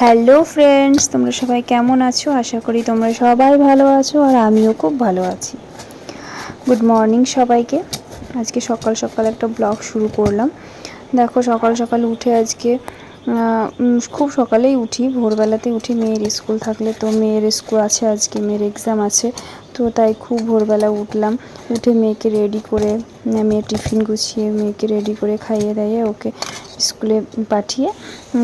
Hello friends তোমরা সবাই কেমন আছো? আশা করি তোমরা সবাই ভালো আছো আর আমিও খুব ভালো আছি। গুড মর্নিং সবাইকে। আজকে সকাল সকাল একটা ব্লগ শুরু করলাম। দেখো, সকাল সকাল উঠে আজকে খুব সকালেই উঠি, ভোরবেলাতে উঠি, মেয়ের স্কুল থাকলে তো মেয়ের স্কুল আছে, আজকে মেয়ের এক্সাম আছে, তো তাই খুব ভোরবেলা উঠলাম, উঠে মেয়েকে রেডি করে মেয়ের টিফিন গুছিয়ে, মেয়েকে রেডি করে খাইয়ে দাইয়ে ওকে স্কুলে পাঠিয়ে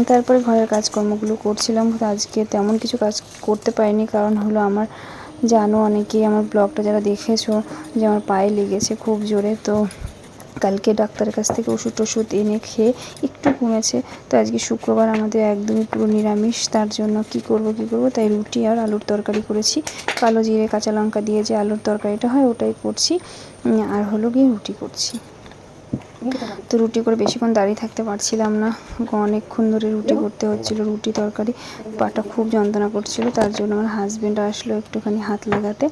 তারপরে ঘরের কাজকর্মগুলো করছিলাম আজকে তেমন কিছু কাজ করতে পারিনি, কারণ হলো আমার, জানো অনেকেই আমার ব্লগটা যারা দেখেছ, যে আমার পায়ে লেগেছে খুব জোরে, তো কালকে ডাক্তারের কাছ থেকে ওষুধ টষুধ এনে খেয়ে একটু কমেছে তো আজকে শুক্রবার আমাদের একদমই পুরো নিরামিষ, তার জন্য কি করব কি করব? তাই রুটি আর আলুর তরকারি করেছি। কালো জিরে, কাঁচা লঙ্কা দিয়ে যে আলুর তরকারিটা হয় ওটাই করছি। আর হলো গিয়ে রুটি করছি। তো রুটি করে বেশিক্ষণ দাঁড়িয়ে থাকতে পারছিলাম না। অনেকক্ষণ ধরে রুটি করতে হচ্ছিল, রুটি তরকারি। পাটা খুব যন্ত্রণা করছিল, তার জন্য আমার হাজব্যান্ড আসলো একটুখানি হাত লাগাতে।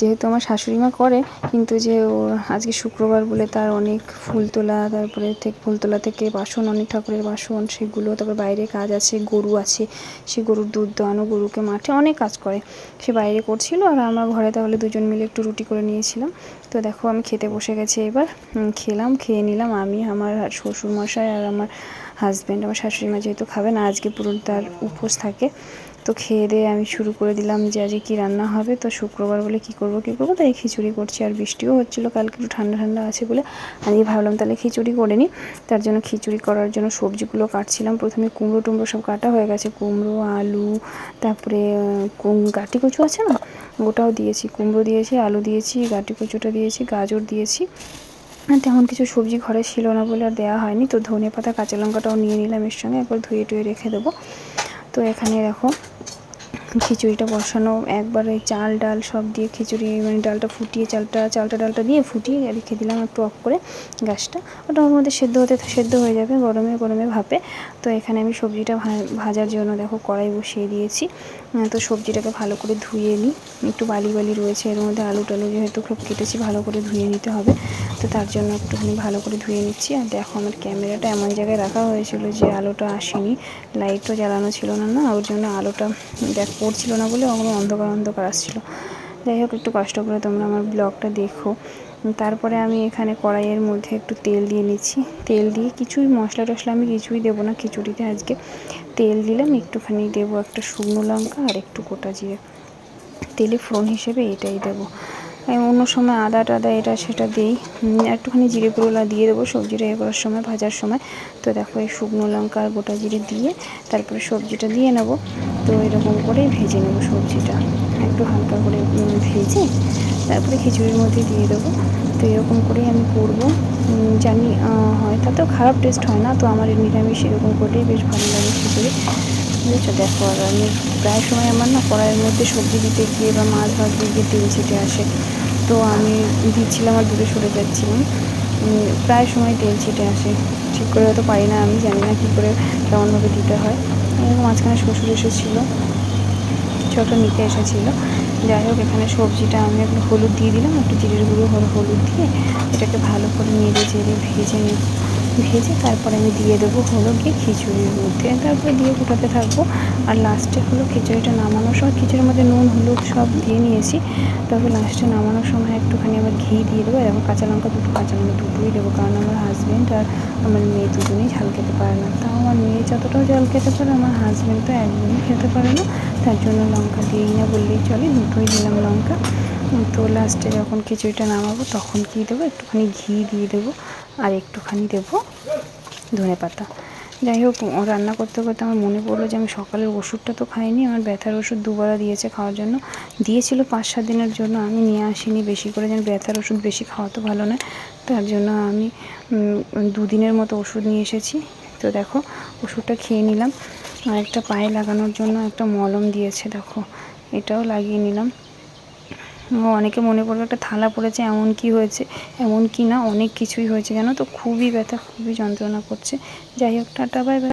যেহেতু আমার শাশুড়ি মা করে, কিন্তু যে ও আজকে শুক্রবার বলে তার অনেক ফুল তোলা, তারপরে থেকে ফুল তোলা থেকে বাসন, অনেক ঠাকুরের বাসন, সেগুলো, তারপর বাইরে কাজ আছে, গরু আছে, সে গরুর দুধ দেওয়ানো, গরুকে মাঠে অনেক কাজ করে। সে বাইরে করছিল আর আমার ঘরে তাহলে দুজন মিলে একটু রুটি করে নিয়েছিলাম। তো দেখো আমি খেতে বসে গেছি এবার। খেলাম, খেয়ে নিলাম। আমি, আমার শ্বশুর মশাই আর আমার হাজব্যান্ড আমার শাশুড়ি মা যেহেতু খাবে না, আজকে পুরো তার উপোস থাকে। তো খেয়ে দিয়ে আমি শুরু করে দিলাম যে আজকে কী রান্না হবে। তো শুক্রবার বলে কি করব কি করব? তাই খিচুড়ি করছি আর বৃষ্টিও হচ্ছিল, কালকে একটু ঠান্ডা ঠান্ডা আছে বলে আমি ভাবলাম তাহলে খিচুড়ি করে নিই। তার জন্য খিচুড়ি করার জন্য সবজিগুলো কাটছিলাম। প্রথমে কুমড়ো টুমড়ো সব কাটা হয়ে গেছে, কুমড়ো, আলু, তারপরে গাটি কচু আছে না? ওটাও দিয়েছি, কুমড়ো দিয়েছি, আলু দিয়েছি, গাটি কচুটা দিয়েছি, গাজর দিয়েছি। তেমন কিছু সবজি ঘরে ছিল না বলে আর দেওয়া হয়নি। তো ধনে পাতা কাঁচা লঙ্কাটাও নিয়ে নিলাম এর সঙ্গে, একবার ধুয়ে টুয়ে রেখে দেবো। তো এখানে দেখো খিচুড়িটা বসানো, একবার চাল, ডাল সব দিয়ে খিচুড়ি মানে ডালটা ফুটিয়ে চালটা চালটা, ডালটা দিয়ে ফুটিয়ে রেখে দিলাম একটু অফ করে গ্যাসটা। ওটা ওর মধ্যে সেদ্ধ হতে, সেদ্ধ হয়ে যাবে গরমে গরমে ভাপে। তো এখানে আমি সবজিটা ভাজার জন্য দেখো কড়াই বসিয়ে দিয়েছি। তো সবজিটাকে ভালো করে ধুয়ে নিই। একটু বালি বালি রয়েছে, এর মধ্যে আলু টালু যেহেতু খুব কেটেছি, ভালো করে ধুয়ে নিতে হবে। তো তার জন্য একটুখানি ভালো করে ধুয়ে নিচ্ছি। আর দেখো আমার ক্যামেরাটা এমন জায়গায় রাখা হয়েছিল যে আলোটা আসেনি, লাইটও জ্বালানো ছিল না না? ওর জন্য আলোটা দেখ পড়ছিল না বলে ওগুলো অন্ধকার অন্ধকার আসছিল। যাই হোক, একটু কষ্ট করে তোমরা আমার ব্লগটা দেখো। তারপরে আমি এখানে কড়াইয়ের মধ্যে একটু তেল দিয়ে নিচ্ছি। তেল দিয়ে কিছুই মশলা টশলা আমি কিছুই দেবো না, খিচুড়িতে আজকে তেল দিলাম। একটুখানি দেবো একটা শুকনো লঙ্কা আর একটু গোটা জিরে। তেলে ফোড়ন হিসেবে এটাই দেবো। অন্য সময় আদা টাদা এটা সেটা দিই। একটুখানি জিরে গুঁড়োলা দিয়ে দেবো সবজিটা এ করার সময়, ভাজার সময়। তো দেখো এই শুকনো লঙ্কা আর গোটা জিরে দিয়ে তারপরে সবজিটা দিয়ে নেব। তো এরকম করেই ভেজে নেব সবজিটা। একটু হালকা করে ভেজে তারপরে খিচুড়ির মধ্যে দিয়ে দেবো। তো এরকম করেই আমি করব। জানি হয়, তাতেও খারাপ টেস্ট হয় না, তো আমার নিরামিষ এরকম করলেই বেশ ভালো লাগে খিচুড়ি। বুঝেছ, দেখো, আর আমি প্রায় সময় আমার না কড়াইয়ের মধ্যে সবজি দিতে গিয়ে বা মাছ ভাজতে গিয়ে তেল ছিটে আসে। তো আমি দিচ্ছিলাম আর দূরে সরে যাচ্ছিলাম। প্রায় সময় তেল ছিটে আসে। ঠিক করে হয়তো পারি না, আমি জানি না কী করে কেমনভাবে দিতে হয়। মাঝখানে শ্বশুর এসেছিল, ছোটো নিতে এসেছিল। যাই হোক, এখানে সবজিটা আমি একটু হলুদ দিয়ে দিলাম। একটু জিরের গুঁড়ো, হলুদ দিয়ে এটাকে ভালো করে নেড়ে চেড়ে ভেজে নিই ভেজে তারপরে আমি দিয়ে দেবো হলো গিয়ে খিচুড়ির মধ্যে। তারপরে দিয়ে ফোটাতে থাকব। আর লাস্টে হলো খিচুড়িটা নামানোর সময় খিচুড়ির মধ্যে নুন, হলুদ সব দিয়ে নিয়েছি। তবে লাস্টে নামানোর সময় একটুখানি আবার ঘি দিয়ে দেবো। এরকম কাঁচা লঙ্কা দুটো, কাঁচা লঙ্কা দুটোই দেবো। কারণ আমার হাজব্যান্ড আর আমার মেয়ে দুজনেই ঝাল খেতে পারে না। তাও আমার মেয়ে যতটাও ঝাল খেতে পারে, আমার হাজব্যান্ড তো একদমই খেতে পারে না। তার জন্য লঙ্কা দিই না বললেই চলে। দুটোই দিলাম লঙ্কা। তো লাস্টে যখন খিচুড়িটা নামাবো, তখন কী দেবো? একটুখানি ঘি দিয়ে দেবো আর একটুখানি দেবো ধনে পাতা। যাই হোক, রান্না করতে করতে আমার মনে পড়ল যে আমি সকালের ওষুধটা তো খাইনি, আমার ব্যথার ওষুধ দুবার দিয়েছে খাওয়ার জন্য। দিয়েছিল পাঁচ সাত দিনের জন্য, আমি নিয়ে আসিনি, বেশি করে যেন ব্যথার ওষুধ বেশি খাওয়া তো ভালো নয়। তার জন্য আমি দুদিনের মতো ওষুধ নিয়ে এসেছি। তো দেখো, ওষুধটা খেয়ে নিলাম। আর একটা পায়ে লাগানোর জন্য একটা মলম দিয়েছে, দেখো। এটাও লাগিয়ে নিলাম। অনেকে মনে পড়বে একটা থালা পড়েছে, এমন কি হয়েছে, এমন কি না, অনেক কিছুই হয়েছে, জানো তো? খুবই ব্যথা, খুবই যন্ত্রণা করছে। যাই হোক, টাটা বাই বাই